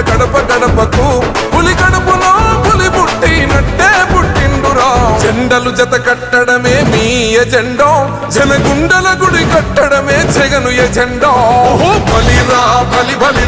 గడప గడపకు పులి గడపలో పులి పుట్టినట్టే పుట్టిండురా. జెండలు జత కట్టడమే మీ ఎజెండో జనగుండల గుడి కట్టడమే జగను ఎజెండో. బలిరా బలి బలిరా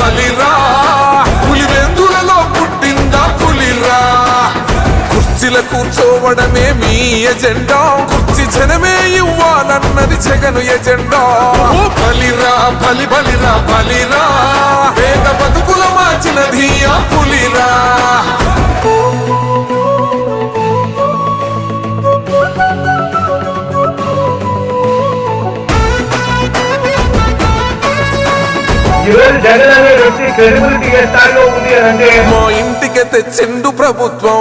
కూర్చోవడమే మీ ఎజెండా. కుర్చీ జనమే ఇవ్వాలన్నది జగను ఎజెండా. బలిరా బలి బలిరా బలిరా. పేద బతుకుల మార్చినది ఆ పులిరా. మా ఇంటికి తెచ్చిండు ప్రభుత్వం.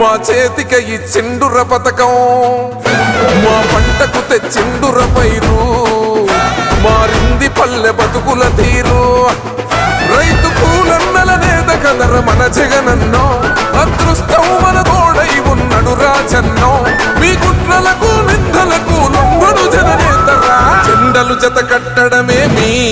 మా చేతిక ఈ చెండుర పథకం మా పంటకు తెచ్చిండుర పైరు. మారింది పల్లె బతుకుల తీరు. రైతు కూలన్నల నేత కదర మన జగనన్నో. అదృష్టం మన తోడై ఉన్నడు రాజన్నో. మీ కుట్రలకు నిందలకు లొంగడు జననేతరా చెండలు జత కట్ట